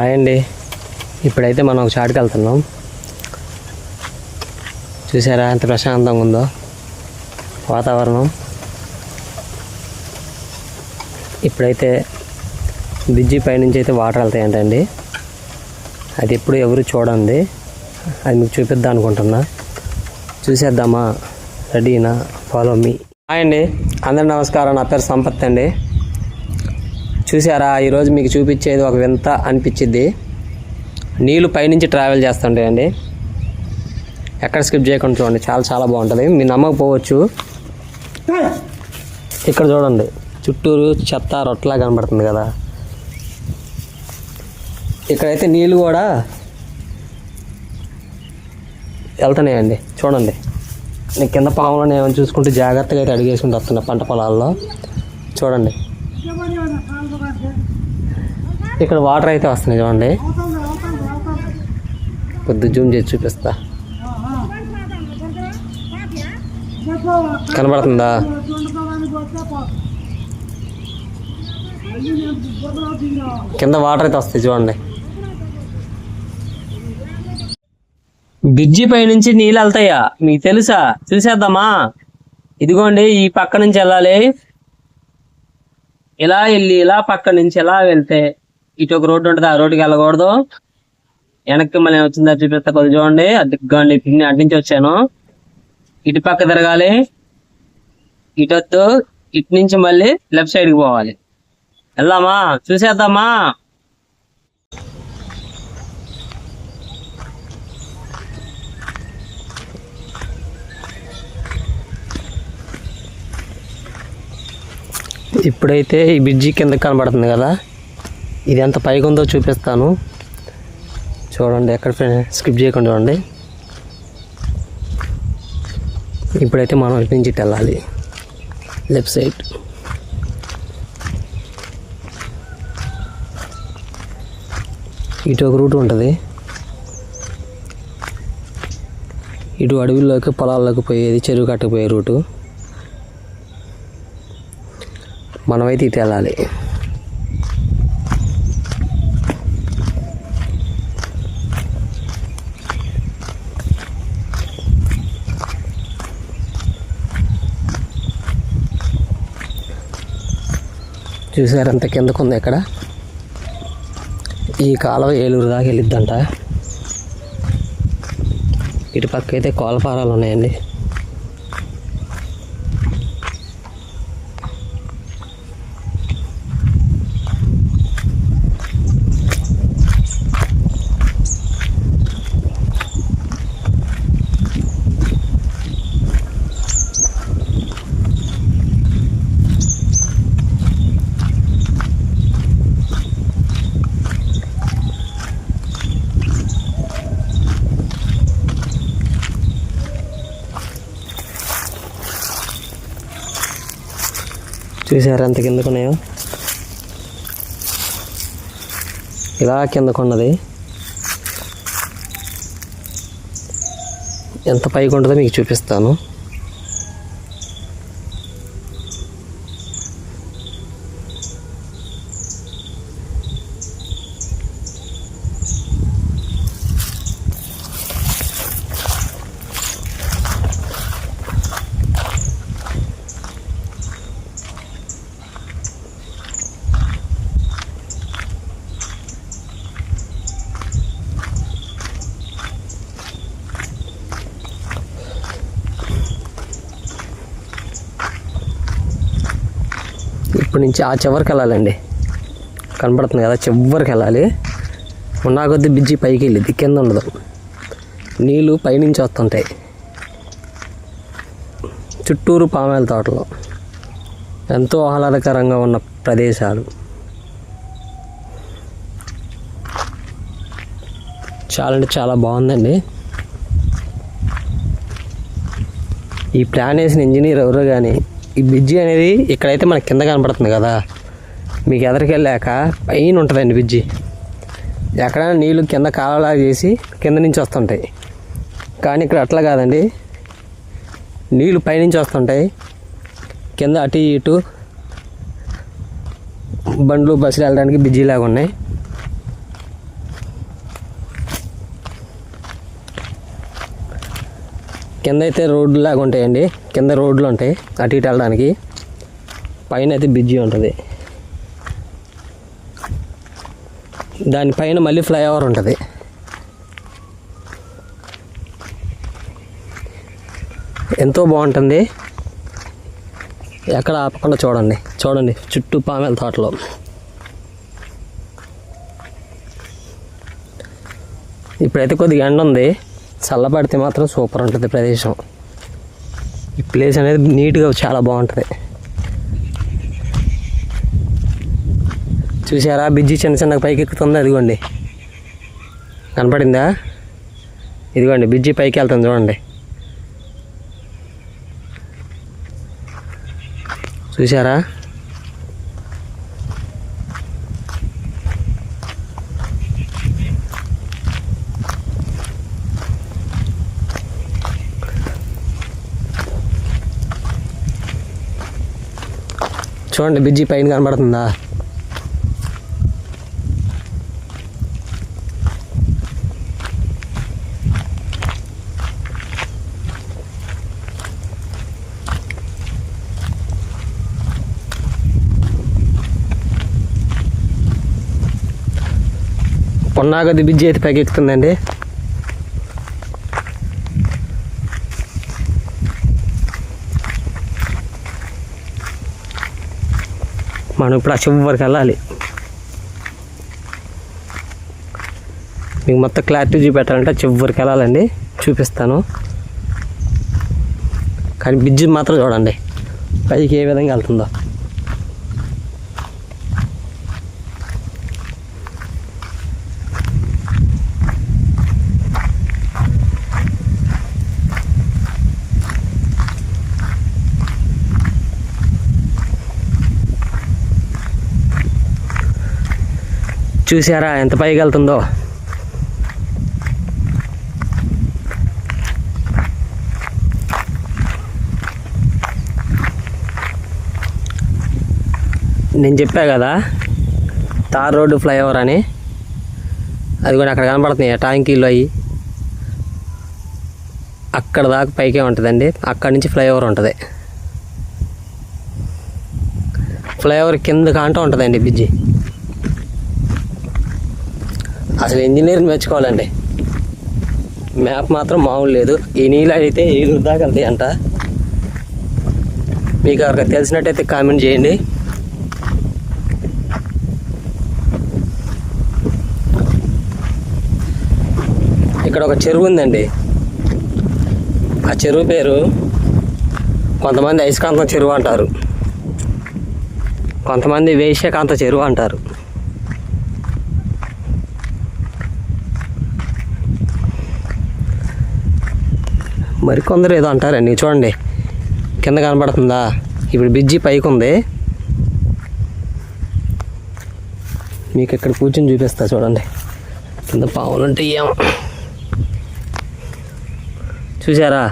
Hi అండి. ఇప్పుడైతే మనం ఒక చాటుకి వెళ్తున్నాం. చూసారా ఎంత ప్రశాంతంగా ఉందో? వాతావరణం. ఇప్పుడైతే బ్రిడ్జి పైనుంచి అయితే వాటర్ వెళ్తాయంటండి. అది ఎప్పుడు ఎవరు చూడండి. అది మీకు చూపిద్దాం అనుకుంటున్నా. చూసేద్దామా? రెడీనా? Follow me. హాయ్ అండి. అందరి నమస్కారం. నా పేరు సంపత్ అండి. చూసారా ఈరోజు మీకు చూపించేది ఒక వింత అనిపించింది నీళ్ళు పైనుంచి ట్రావెల్ చేస్తుంటాయండి. ఎక్కడ స్కిప్ చేయకుండా చూడండి. చాలా చాలా బాగుంటుంది. మీరు నమ్మకపోవచ్చు. ఇక్కడ చూడండి. చుట్టూరు చెత్త రొట్టలా కనబడుతుంది కదా. ఇక్కడైతే నీళ్ళు కూడా వెళ్తున్నాయండి. చూడండి. నేను కింద పాములను ఏమైనా చూసుకుంటూ జాగ్రత్తగా అయితే అడిగేసుకుంటూ వస్తున్నా పంట పొలాల్లో. చూడండి. ఇక్కడ వాటర్ అయితే వస్తున్నాయి చూడండి. కొద్ది జూమ్ చేసి చూపిస్తా. కనబడుతుందా? కింద వాటర్ అయితే వస్తాయి చూడండి. బ్రిడ్జి పై నుంచి నీళ్ళు వెళ్తాయా? మీకు తెలుసా? చూసేద్దామా? ఇదిగోండి ఈ పక్క నుంచి వెళ్ళాలి. ఇలా వెళ్ళి ఇలా పక్క నుంచి ఇలా వెళ్తే ఇటు ఒక రోడ్డు ఉంటుంది ఆ రోడ్డుకి వెళ్ళకూడదు. వెనక్కి మళ్ళీ వచ్చిందా చూపిస్తా కొద్ది చూడండి. అడ్డుకోండి పిన్ని అటు నుంచి వచ్చాను. ఇటు పక్క తిరగాలి. ఇటు వద్దు ఇటు నుంచి మళ్ళీ లెఫ్ట్ సైడ్కి పోవాలి. వెళ్దామా? చూసేద్దామా? ఇప్పుడైతే ఈ బ్రిడ్జి కింద కనబడుతుంది కదా? ఇది ఎంత పైకి ఉందో చూపిస్తాను. చూడండి ఎక్కడ స్కిప్ చేయకుండా చూడండి. ఇప్పుడైతే మనం ఇటు నుంచి ఇటు వెళ్ళాలి. Left side. ఇటు ఒక రూట్ ఉంటుంది. ఇటు అడవుల్లోకి పొలాల్లోకి పోయేది చెరువు కట్టకు పోయే రూటు. మనమైతే ఇటు వెళ్ళాలి. చూసారు కిందకు ఉంది ఇక్కడ. ఈ కాలువ ఏలూరు దాకా వెళ్ళిద్దంట. ఇటు పక్క అయితే కోలఫారాలు ఉన్నాయండి. చూసారు ఎంత కిందకున్నాయో ఇలా కిందకున్నది ఎంత పైకి ఉంటుందో మీకు చూపిస్తాను. ఇప్పటి నుంచి ఆ చివరికి వెళ్ళాలండి. కనబడుతుంది కదా చివరికి వెళ్ళాలి. ఉన్నా కొద్దీ బిజ్జి పైకి వెళ్ళింది కింద ఉండదు. నీళ్ళు పైనుంచి వస్తుంటాయి. చుట్టూరు పామాయిల తోటలు. ఎంతో ఆహ్లాదకరంగా ఉన్న ప్రదేశాలు. చాలా అంటే చాలా బాగుందండి. ఈ ప్లాన్ వేసిన ఇంజనీర్ ఎవరో కానీ ఈ బ్రిడ్జి అనేది ఇక్కడైతే మనకి కింద కనపడుతుంది కదా. మీకు ఎదరికెళ్ళాక పైన ఉంటుందండి బ్రిడ్జి. ఎక్కడైనా నీళ్ళు కింద కాలలా చేసి కింద నుంచి వస్తుంటాయి. కానీ ఇక్కడ అట్లా కాదండి. నీళ్ళు పైనుంచి వస్తుంటాయి. కింద అటు ఇటు బండ్లు బస్సులు వెళ్ళడానికి బ్రిడ్జి లాగా ఉన్నాయి. కింద అయితే రోడ్లు లాగా ఉంటాయండి. కింద రోడ్లు ఉంటాయి. అటు ఇటు వెళ్ళడానికి. పైన అయితే బ్రిడ్జి ఉంటుంది. దానిపైన మళ్ళీ ఫ్లైఓవర్ ఉంటుంది. ఎంతో బాగుంటుంది. ఎక్కడ ఆపకుండా చూడండి. చూడండి చుట్టూ పామెల తోటలో. ఇప్పుడైతే కొద్దిగా ఎండ ఉంది. చల్లబడితే మాత్రం సూపర్ ఉంటుంది ప్రదేశం. ఈ ప్లేస్ అనేది నీట్గా చాలా బాగుంటుంది. చూసారా బిజ్జి చిన్న చిన్న పైకి ఎక్కుతుంది అదిగోండి. కనపడిందా? ఇదిగోండి బిజ్జి పైకి వెళ్తుంది చూడండి. చూసారా చూడండి బిజ్జి పైన కనబడుతుందా? పొన్నాగది బిజ్జి అయితే పైకి ఎక్కుతుందండి మనం ఇప్పుడు ఆ చివరికి వెళ్ళాలి. మీకు మొత్తం క్లారిటీ చూపెట్టాలంటే చివరికి వెళ్ళాలండి. చూపిస్తాను. కానీ బ్రిడ్జ్ మాత్రం చూడండి. పైకి ఏ విధంగా వెళ్తుందో. చూసారా ఎంత పైకి వెళ్తుందో? నేను చెప్పా కదా తార్ రోడ్డు ఫ్లైఓవర్ అని. అది కూడా అక్కడ కనపడుతున్నాయి ట్యాంకీలు అవి అక్కడ దాకా పైకే ఉంటుందండి. అక్కడి నుంచి ఫ్లైఓవర్ ఉంటుంది. ఫ్లైఓవర్ కింద కాంటూ ఉంటుందండి బ్రిడ్జి. అసలు ఇంజనీరింగ్ మెచ్చుకోవాలండి మ్యాప్ మాత్రం మామూలు లేదు. ఈ నీళ్ళు అయితే ఏలూరు దాకా వెళ్తాయి అంట. మీకు ఎవరికి తెలిసినట్టయితే కామెంట్ చేయండి. ఇక్కడ ఒక చెరువు ఉందండి. ఆ చెరువు పేరు కొంతమంది ఐస్కాంతం చెరువు అంటారు. కొంతమంది వేశ్యకాంత చెరువు అంటారు. మరి కొందరు ఏదో అంటారండి చూడండి. కింద కనబడుతుందా? ఇప్పుడు బిజ్జి పైకి ఉంది మీకు ఇక్కడ కూర్చొని చూపిస్తా చూడండి. కింద పావులు ఉంటే ఏమో చూసారా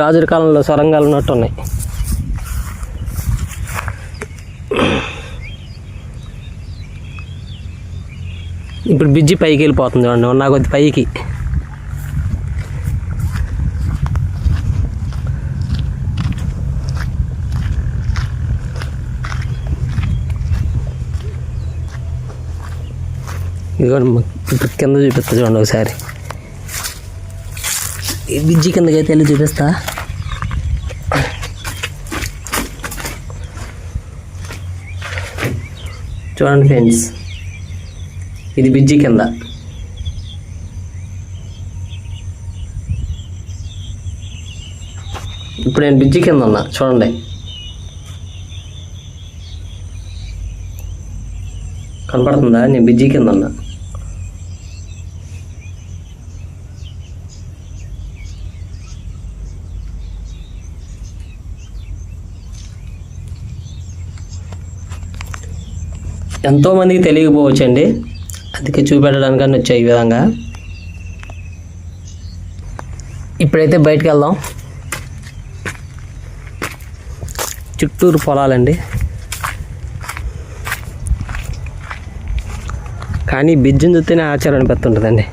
రాజుల కాలంలో సొరంగాలు ఉన్నట్టు ఇప్పుడు బిజ్జి పైకి వెళ్ళిపోతుంది చూడండి ఉన్న కొద్ది పైకి. ఇదిగోండి ఇప్పుడు కింద చూపిస్తా చూడండి ఒకసారి. ఈ బిజ్జి కిందకి అయితే వెళ్ళి చూపిస్తా. చూడండి ఫ్రెండ్స్. ఇది బిజ్జి కింద. ఇప్పుడు నేను బిజ్జి కింద ఉన్నా చూడండి. కనపడుతుందా? నేను బిజ్జి కింద ఉన్నా. ఎంతోమందికి తెలియకపోవచ్చండి. అందుకే చూపెట్టడానికని వచ్చాయి ఈ విధంగా. ఇప్పుడైతే బయటికి వెళ్దాం. చుట్టూరు పొలాలండి. కానీ బిజ్జుని చూస్తేనే ఆచారం అనిపిస్తుంటుందండి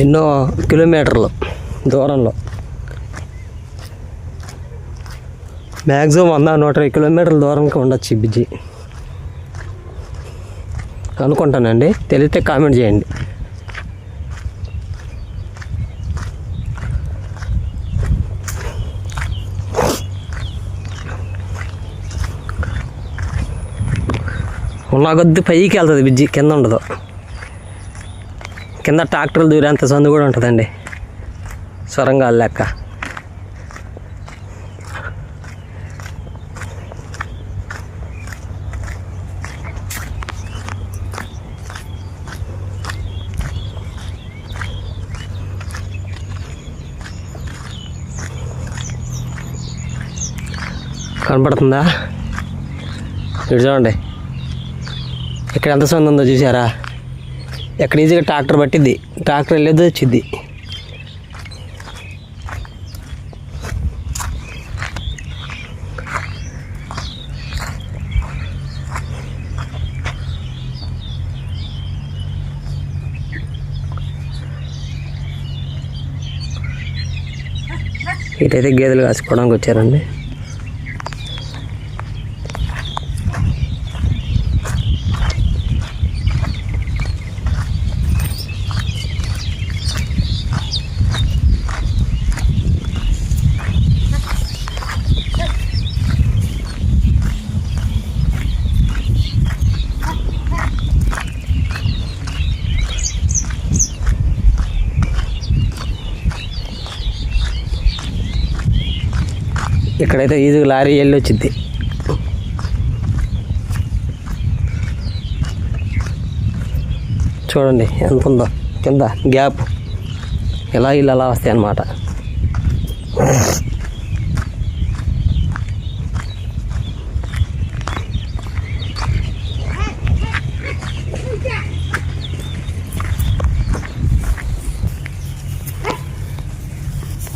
ఎన్నో కిలోమీటర్లు దూరంలో. మ్యాక్సిమం వంద నూట ఇరవై కిలోమీటర్ల దూరంకి ఉండొచ్చు ఈ బ్రిడ్జి. అనుకుంటానండి. తెలిస్తే కామెంట్ చేయండి. ఉన్న కొద్ది పైకి వెళ్తుంది బ్రిడ్జి కింద ఉండదు. కింద ట్రాక్టర్లు దూరేంత సందు కూడా ఉంటుందండి. సొరంగాలు లెక్క. కనపడుతుందా ఇటు చూడండి. ఇక్కడ ఎంత సొంత ఉందో చూసారా ఎక్కడ ఈజీగా ట్రాక్టర్ పట్టిద్ది. ట్రాక్టర్ వెళ్ళేది వచ్చింది ఇటైతే గేదెలు కాసుకోవడానికి వచ్చారండి. ఇక్కడైతే ఈజీగా లారీ వెళ్ళి వచ్చింది. చూడండి ఎంత ఉందో కింద గ్యాప్. ఇలా ఇల్లు అలా వస్తాయి అన్నమాట.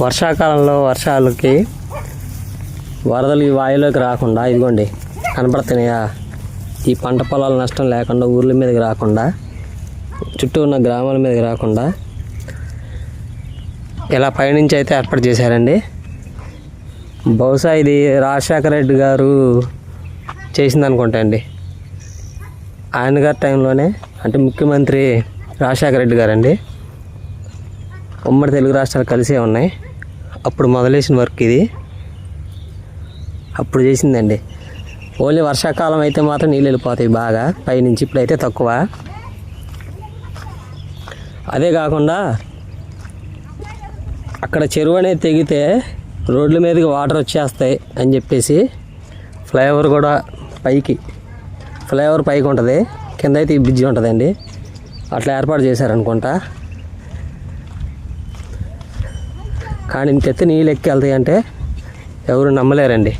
వర్షాకాలంలో వర్షాలకి వరదలు ఈ వాయులోకి రాకుండా ఇదిగోండి కనపడుతున్నాయా? ఈ పంట పొలాల నష్టం లేకుండా ఊర్ల మీదకి రాకుండా చుట్టూ ఉన్న గ్రామాల మీదకి రాకుండా ఇలా పైనుంచి అయితే ఏర్పాటు చేశారండి. బహుశా ఇది రాజశేఖర రెడ్డి గారు చేసింది అనుకుంటా అండి. ఆయన గారి టైంలోనే అంటే ముఖ్యమంత్రి రాజశేఖర రెడ్డి గారండి. ఉమ్మడి తెలుగు రాష్ట్రాలు కలిసే ఉన్నాయి. అప్పుడు మొదలేసిన వర్క్ ఇది. అప్పుడు చేసిందండి. ఓన్లీ వర్షాకాలం అయితే మాత్రం నీళ్ళు వెళ్ళిపోతాయి బాగా. పైనుంచి ఇప్పుడైతే తక్కువ. అదే కాకుండా అక్కడ చెరువు అనేది తెగితే రోడ్ల మీదకి వాటర్ వచ్చేస్తాయి అని చెప్పేసి ఫ్లైఓవర్ కూడా పైకి ఫ్లైఓవర్ పైకి ఉంటుంది. కింద అయితే ఈ బ్రిడ్జి ఉంటుందండి. అట్లా ఏర్పాటు చేశారనుకుంటా కానీ ఇంత ఎత్తి నీళ్ళు ఎక్కి వెళ్తాయి అంటే ఎవరు నమ్మలేరండి.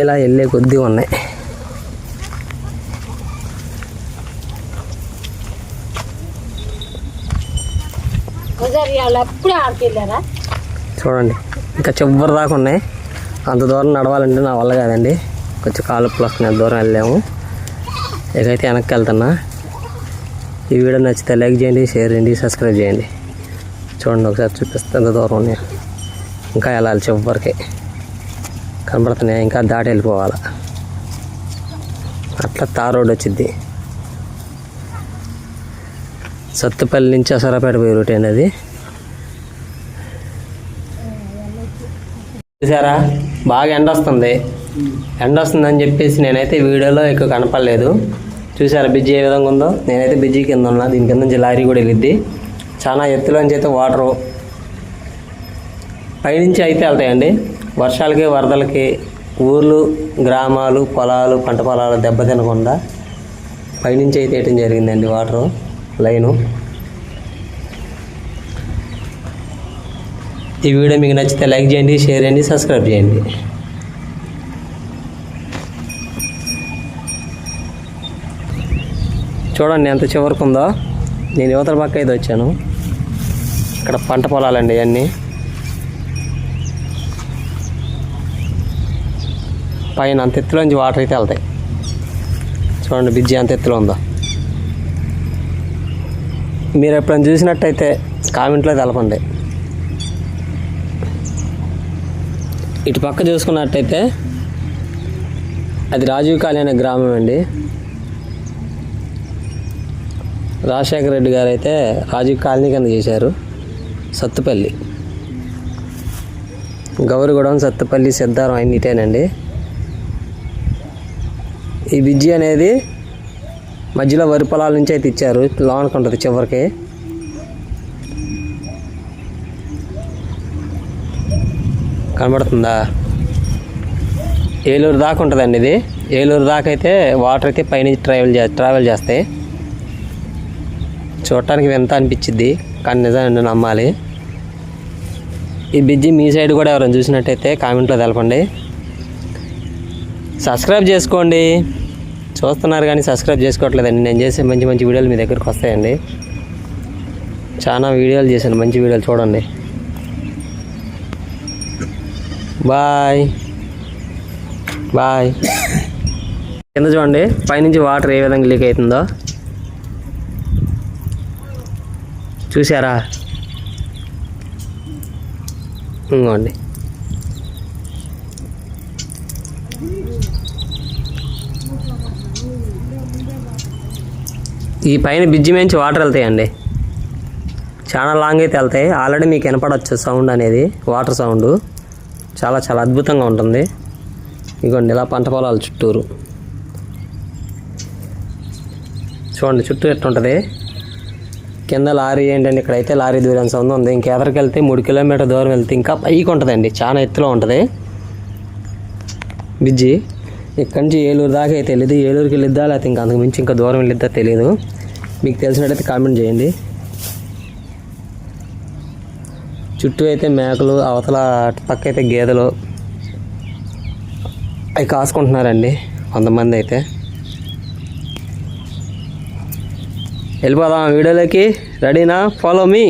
ఇలా వెళ్ళే కొద్దీ ఉన్నాయి. చూడండి ఇంకా చివరి దాకా ఉన్నాయి. అంత దూరం నడవాలంటే నా వల్ల కాదండి. కొంచెం కాలు వస్తున్నాయి దూరం వెళ్ళాము ఇకైతే వెనక్కి వెళ్తున్నా. ఈ వీడియో నచ్చితే లైక్ చేయండి షేర్ చేయండి సబ్స్క్రైబ్ చేయండి. చూడండి ఒకసారి చూపిస్తే ఎంత దూరం ఉన్నాయి. ఇంకా వెళ్ళాలి చివరికి. కనబడుతున్నాయి? ఇంకా దాటి వెళ్ళిపోవాలి? అట్లా తార్ రోడ్ వచ్చింది సత్తుపల్లి నుంచి అసరాపేట పోయే రూట్ అండి అది? చూసారా? బాగా ఎండ వస్తుంది. ఎండ వస్తుందని చెప్పేసి నేనైతే వీడియోలో ఎక్కువ కనపడలేదు. చూసారా బ్రిడ్జి ఏ విధంగా ఉందో? నేనైతే బ్రిడ్జి కింద ఉన్నా. దీని కింద నుంచి లారీ కూడా వెళ్ళిద్ది. చాలా ఎత్తులోంచి అయితే వాటరు. పైనుంచి అయితే వెళ్తాయండి. వర్షాలకి వరదలకి ఊర్లు గ్రామాలు పొలాలు పంట పొలాలు దెబ్బతినకుండా పైనుంచి అయితే వేయటం జరిగిందండి వాటరు లైను. ఈ వీడియో మీకు నచ్చితే లైక్ చేయండి షేర్ చేయండి సబ్స్క్రైబ్ చేయండి. చూడండి ఎంత చివరికి ఉందో. నేను యువతల పక్క అయితే వచ్చాను. ఇక్కడ పంట పొలాలండి ఇవన్నీ. పైన అంత ఎత్తులోంచి వాటర్ అయితే వెళ్తాయి. చూడండి బ్రిడ్జి అంత ఎత్తులో ఉందో. మీరు ఎప్పుడైనా చూసినట్టయితే కామెంట్లో తెలపండి. ఇటు పక్క చూసుకున్నట్టయితే అది రాజీవ్ కాళీ అనే గ్రామం అండి. రాజశేఖర రెడ్డి గారు అయితే రాజీవ్ కాలనీ కింద చేశారు. సత్తుపల్లి. గౌరిగూడెం సత్తుపల్లి సిద్ధారం అన్ని ఇటేనండి ఈ బ్రిడ్జి అనేది మధ్యలో వరి పొలాల నుంచి అయితే ఇచ్చారు. లోనకు ఉంటుంది చివరికి. కనబడుతుందా? ఏలూరు దాకా ఉంటుందండి ఇది. ఏలూరు దాకా అయితే వాటర్ అయితే పైనుంచి ట్రావెల్ చే ట్రావెల్ చేస్తాయి చూడటానికి వింత అనిపించింది కానీ నిజాన్ని నమ్మాలి. ఈ బ్రిడ్జి మీ సైడ్ కూడా ఎవరైనా చూసినట్టయితే కామెంట్లో తెలపండి. సబ్స్క్రైబ్ చేసుకోండి. చూస్తున్నారు కానీ సబ్స్క్రైబ్ చేసుకోవట్లేదండి. నేను చేసే మంచి మంచి వీడియోలు మీ దగ్గరికి వస్తాయండి. చాలా వీడియోలు చేశాను. మంచి వీడియోలు చూడండి. బాయ్ బాయ్ కింద చూడండి. పైనుంచి వాటర్ ఏ విధంగా లీక్ అవుతుందో. చూసారా ఇంకోండి. ఈ పైన బ్రిడ్జి నుంచి వాటర్ వెళ్తాయండి. చాలా లాంగ్ అయితే వెళ్తాయి. ఆల్రెడీ మీకు వినపడవచ్చు సౌండ్ అనేది వాటర్ సౌండ్. చాలా చాలా అద్భుతంగా ఉంటుంది. ఇగోండి ఇలా పంట పొలాలు చుట్టూరు. చూడండి చుట్టూ ఎట్టుంటుంది కింద లారీ ఏంటంటే ఇక్కడైతే లారీ దూరం సౌండ్ ఉంది. ఇంకెదరికి వెళ్తే మూడు కిలోమీటర్ దూరం వెళ్తే ఇంకా పైకి ఉంటుందండి. చాలా ఎత్తులో ఉంటుంది. బ్రిడ్జి. ఇక్కడి నుంచి ఏలూరు దాకా అయితే తెలియదు ఏలూరుకి వెళ్ళిద్దా? లేకపోతే ఇంకా అంతకు మించి ఇంకా దూరం వెళ్ళిద్దా తెలియదు మీకు తెలిసినట్టయితే కామెంట్ చేయండి. చుట్టూ అయితే మేకలు అవతల పక్క అయితే గేదెలు. అవి కాసుకుంటున్నారండి కొంతమంది అయితే. వెళ్ళిపోదాం వీడియోలోకి. రెడీనా ఫాలో మీ